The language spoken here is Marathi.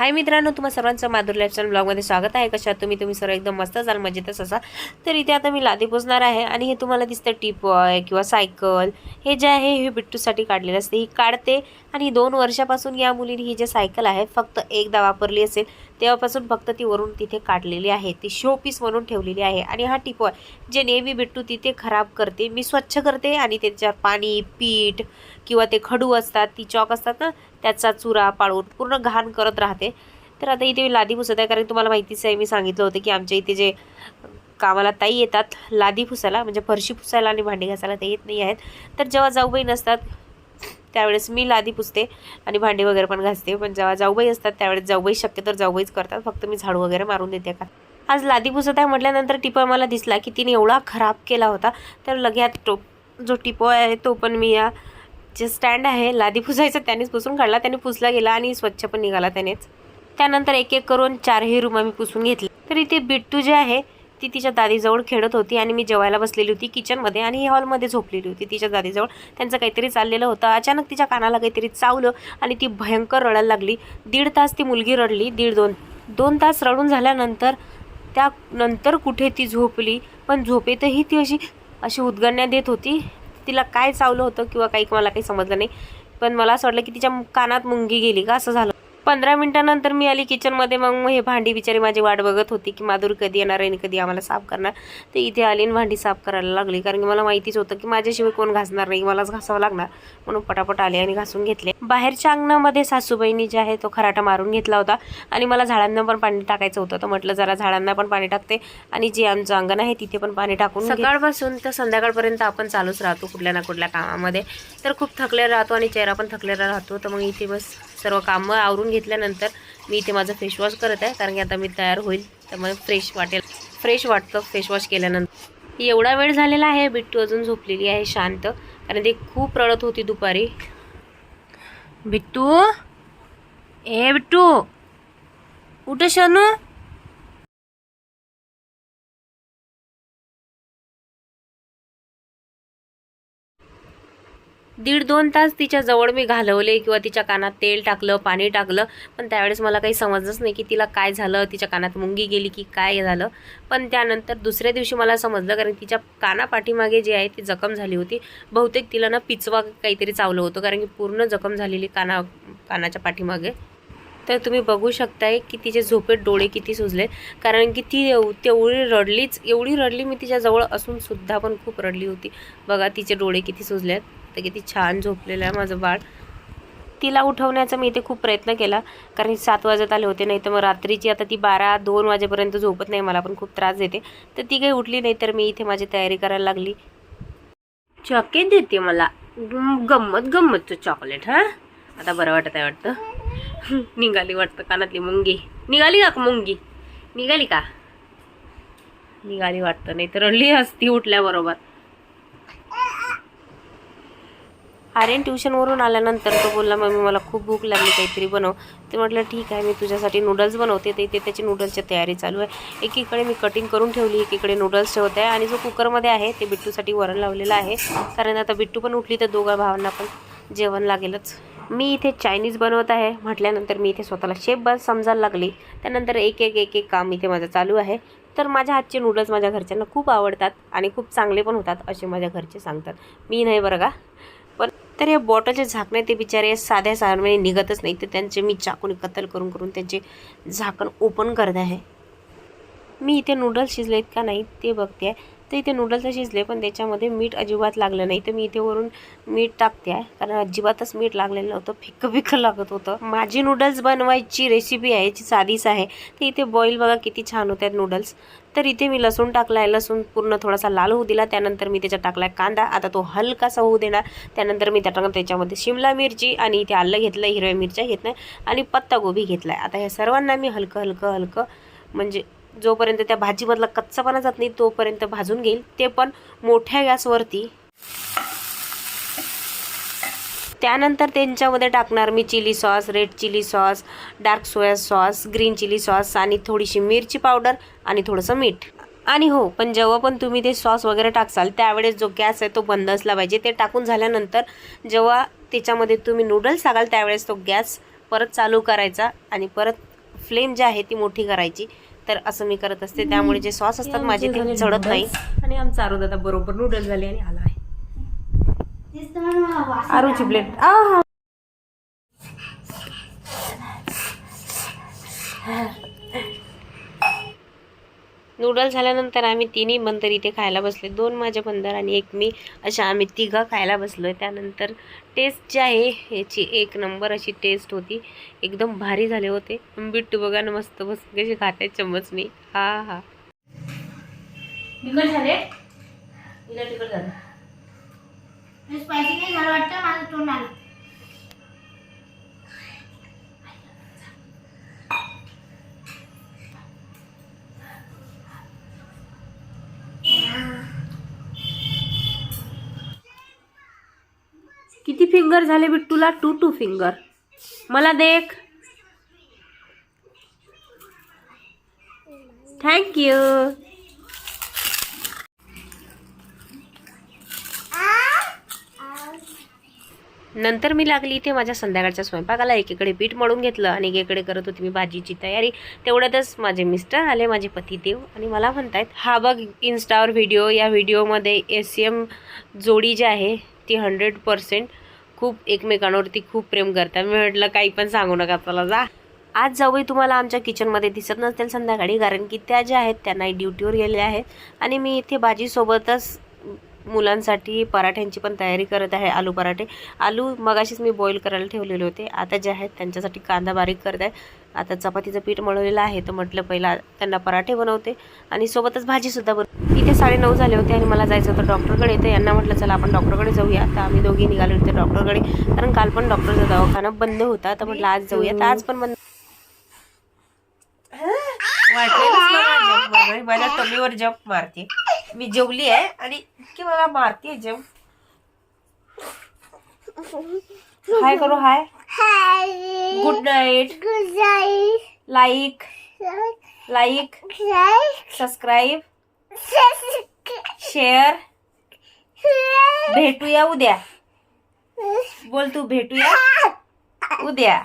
हाय मित्रांनो तुम्हा सर्वांचं माधुर लाईफस्टाईल ब्लॉगमध्ये स्वागत आहे. कशा तुम्ही? तुम्ही सर्व एकदम मस्त जाल मजेतच असा तर इथे आता मी लादी पोचणार आहे आणि हे तुम्हाला दिसतं टिपॉय किंवा सायकल. हे जे आहे हे बिट्टूसाठी काढलेलं असते. ही काढते आणि दोन वर्षापासून या मुलीने ही जे सायकल आहे फक्त एकदा वापरली असेल तेव्हापासून फक्त ती वरून तिथे काढलेली आहे. ती शो पीस म्हणून ठेवलेली आहे. आणि हा टिपॉय जे नेहमी बिट्टू तिथे खराब करते मी स्वच्छ करते आणि त्याच्यात पाणी पीठ किंवा ते खडू असतात ती चॉक असतात ना त्याचा चुरा पाळून पूर्ण घाण करत राहते. तर आता इथे मी लादी पुसत आहे कारण तुम्हाला माहितीच आहे मी सांगितलं होतं की आमच्या इथे जे कामाला ताई येतात लादी पुसायला म्हणजे फरशी पुसायला आणि भांडी घासायला ते येत नाही आहेत. तर जेव्हा जाऊबाई नसतात त्यावेळेस मी लादी पुसते आणि भांडी वगैरे पण घासते. पण जेव्हा जाऊबाई असतात त्यावेळेस जाऊबाई शक्यतो जाऊबाईच करतात. फक्त मी झाडू वगैरे मारून देते का? आज लादी पुसत आहे म्हटल्यानंतर टिपा मला दिसला की तिने एवढा खराब केला होता. तर लगेच टोप जो टिपो आहे तो पण मी या जे स्टँड आहे लादी पुसायचा त्यानेच पुसून काढला. त्याने पुसला गेला आणि स्वच्छ पण निघाला त्यानेच. त्यानंतर एक एक करून चारही रूम आम्ही पुसून घेतले. तर इथे बिट्टू जे आहे ती तिच्या दादीजवळ खेळत होती आणि मी जेवायला बसलेली होती किचनमध्ये आणि हॉलमध्ये झोपलेली होती तिच्या दादीजवळ. त्यांचं काहीतरी चाललेलं होतं. अचानक तिच्या कानाला काहीतरी चावलं आणि ती भयंकर रडायला लागली. दीड तास ती मुलगी रडली. दीड दोन दोन तास रडून झाल्यानंतर त्यानंतर कुठे ती झोपली? पण झोपेतही ती अशी अशी उद्गण्या देत होती. तिला काय चावलं होतं किंवा काही मला काही समजलं नाही. पण मला असं वाटलं की तिच्या कानात मुंगी गेली का? असं झालं. पंधरा मिनटानंतर मी आली किचनमध्ये मग हे भांडी बिचारी माझी वाट बघत होती की माधुर कधी येणार आणि कधी आम्हाला साफ करणार. तर इथे आली आणि भांडी साफ करायला लागली. कारण की मला माहितीच होतं की माझ्याशिवाय कोण घासणार नाही मलाच घासावं लागणार. म्हणून पटापट आले आणि घासून घेतले. बाहेरच्या अंगणामध्ये सासूबाईंनी जे आहे तो खराटा मारून घेतला होता आणि मला झाडांना पण पाणी टाकायचं होतं. तर म्हटलं जरा झाडांना पण पाणी टाकते आणि जे आमचं अंगण आहे तिथे पण पाणी टाकून सकाळपासून तर संध्याकाळपर्यंत आपण चालूच राहतो कुठल्या ना कुठल्या कामामध्ये. तर खूप थकलेला राहतो आणि चेहरा पण थकलेला राहतो. तर मग इथे बस सर्व कामं आवरून घेतल्यानंतर मी इथे माझं फेसवॉश करत आहे. कारण की आता मी तयार होईल. त्यामुळे फ्रेश वाटेल. फ्रेश वाटतं फेसवॉश केल्यानंतर. एवढा वेळ झालेला आहे बिट्टू अजून झोपलेली आहे शांत. कारण ती खूप रडत होती दुपारी. बिट्टू? ए बिट्टू? उठ शनू. दीड दोन तास तिच्या जवळ मी घालवले किंवा तिच्या कानात तेल टाकलं पाणी टाकलं. पण त्यावेळेस मला काही समजलंच नाही की तिला काय झालं तिच्या कानात मुंगी गेली की काय झालं. पण त्यानंतर दुसऱ्या दिवशी मला समजलं कारण तिच्या कानापाठीमागे जे आहे ती जखम झाली होती. बहुतेक तिला ना पिचवा काहीतरी चावलं होतं कारण की पूर्ण जखम झालेली काना कानाच्या पाठीमागे. तर तुम्ही बघू शकताय की तिचे झोपेत डोळे किती सुजले. कारण की ती तेवढी रडलीच एवढी रडली मी तिच्याजवळ असूनसुद्धा असून सुद्धा पण खूप रडली होती. बघा तिचे डोळे किती सुजले आहेत तर किती छान झोपलेलं आहे माझं बाळ. तिला उठवण्याचा मी इथे खूप प्रयत्न केला कारण सात वाजत आले होते नाही तर मग रात्रीची आता ती बारा दोन वाजेपर्यंत झोपत नाही मला पण खूप त्रास देते. तर ती काही उठली नाही तर मी इथे माझी तयारी करायला लागली. चॉकलेट देते मला. गंमत गंमतचं चॉकलेट हां? आता बरं वाटत आहे वाटतं. निघाली वाटतं कानातली मुंगी. निघाली का मुंगी? निघाली का? निघाली वाटतं नाही तर रडली असती उठल्याबरोबर. आर्यन ट्युशनवरून आल्यानंतर तो बोलला मम्मी मला खूप भूक लागली काहीतरी बनव. ते म्हटलं ठीक आहे मी तुझ्यासाठी नूडल्स बनवते. ते इथे त्याची नूडल्सची तयारी चालू आहे. एकीकडे मी कटिंग करून ठेवली एकीकडे नूडल्स ठेवत आहे आणि जो कुकरमध्ये आहे ते बिट्टूसाठी वरण लावलेलं आहे. कारण आता बिट्टू पण उठली तर दोघा भावांना पण जेवण लागेलच. मी इथे चायनीज बनवत आहे. म्हटल्यानंतर मी इथे स्वतःला शेफ बस समजायला लागली. त्यानंतर एक एक एक एक काम इथे माझं चालू आहे. तर माझ्या हातचे नूडल्स माझ्या घरच्यांना खूप आवडतात आणि खूप चांगले पण होतात असे माझ्या घरचे सांगतात. मी नाही बरं का? तर हे बॉटलचे झाकणे ते बिचारे साध्या साधारणपणे निघतच नाही. तर त्यांचे मी चाकून कत्तल करून करून त्यांचे झाकण ओपन करत आहे. मी इथे नूडल्स शिजलेत का नाही ते बघते. आहे तर इथे नूडल्स शिजले पण त्याच्यामध्ये मीठ अजिबात लागलं नाही. तर मी इथे वरून मीठ टाकते आहे कारण अजिबातच मीठ लागलेलं नव्हतं फिक्कं फिक्कं लागत होतं. माझी नूडल्स बनवायची रेसिपी आहे जी साधीच आहे. तर इथे बॉईल बघा किती छान होत्यात नूडल्स तर इथे मी लसूण टाकला आहे लसूण पूर्ण थोडासा लाल होऊ दिला त्यानंतर मी त्याच्यात टाकला आहे कांदा. आता तो हलकासा होऊ देणार त्यानंतर मी त्या त्याच्यामध्ये शिमला मिरची आणि इथे आलं घेतलं हिरव्या मिरच्या घेतल्या आणि पत्तागोबी घेतला आहे आता ह्या सर्वांना मी हलकं हलकं हलकं म्हणजे जोपर्यंत त्या भाजीमधला कच्चापणा जात नाही तोपर्यंत भाजून घेईल. ते पण मोठ्या गॅसवरती. त्यानंतर त्यांच्यामध्ये टाकणार मी chilli sauce red chilli sauce dark soya sauce green chilli sauce आणि थोडीशी मिरची पावडर आणि थोडंसं मीठ. आणि हो पण जेव्हा पण तुम्ही ते सॉस वगैरे टाकसाल त्यावेळेस जो गॅस आहे तो बंद असला पाहिजे. ते टाकून झाल्यानंतर जेव्हा त्याच्यामध्ये तुम्ही नूडल्स टाकाल त्यावेळेस तो गॅस परत चालू करायचा आणि परत फ्लेम जी आहे ती मोठी करायची. तर असं मी करत असते. त्यामुळे जे सॉस असतात माझे ते चढत नाही. आणि आमचा आरू दादा बरोबर नूडल्स झाले आणि आला आहे. आरूची प्लेट आ नूडल झाल्यानंतर आम्ही तिन्ही बंदर इथे खायला बसले दोन माझ्या बंदर आणि एक मी. अशा आम्ही तिघं खायला बसलोय. त्यानंतर टेस्ट जी आहे ह्याची एक नंबर अशी टेस्ट होती. एकदम भारी झाले होते. बिट्टू बघा ना मस्त बस कशी खाते चम्मचनी. हा हा. झाले? झालं. म्हणजे स्पायसी नाही झालं वाटतं? माझं तोंड आलं. किती फिंगर झाले बिट्टूला? टू टू फिंगर मला देख. थँक्यू नंतर मी लागली इथे माझ्या संध्याकाळच्या स्वयंपाकाला. एकीकडे पीठ मळून घेतलं आणि एकीकडे करत होती मी भाजीची तयारी. तेवढ्यातच माझे मिस्टर आले माझे पतिदेव. आणि मला म्हणतायत हा बघ इन्स्टावर व्हिडिओ या व्हिडिओमध्ये एस एम जोडी जी आहे ती हंड्रेड पर्सेंट खूप एकमेकांवरती खूप प्रेम करतात. मी म्हटलं काही पण सांगू नका चला जा. आज जाऊही तुम्हाला आमच्या किचनमध्ये दिसत नसतील संध्याकाळी कारण की त्या ज्या आहेत त्या ड्युटीवर गेलेल्या आहेत. आणि मी इथे भाजीसोबतच मुलांसाठी पराठ्यांची पण तयारी करत आहे आलू पराठे. आलू मगाशीच मी बॉईल करायला ठेवलेले होते. आता जे आहेत त्यांच्यासाठी कांदा बारीक करत आहे. आता चपातीचं पीठ मळवलेलं आहे तर म्हटलं पहिला त्यांना पराठे बनवते. आणि सोबतच भाजीसुद्धा बन साडेनऊ झाले होते आणि मला जायचं होतं डॉक्टरकडे. तर यांना म्हटलं चला आपण डॉक्टरकडे जाऊया. तर आम्ही दोघी निघालो होते डॉक्टरकडे. कारण काल पण डॉक्टरचा दवाखाना बंद होता. तर म्हटलं आज जाऊया तर आज पण बंद. माझ्या टमीवर जप मारते. मी जेवली आहे आणि इतकी मला मारते जप हाय करू हाय. Good night good night like like subscribe share. भेटूया उद्या. बोल तू भेटूया उद्या.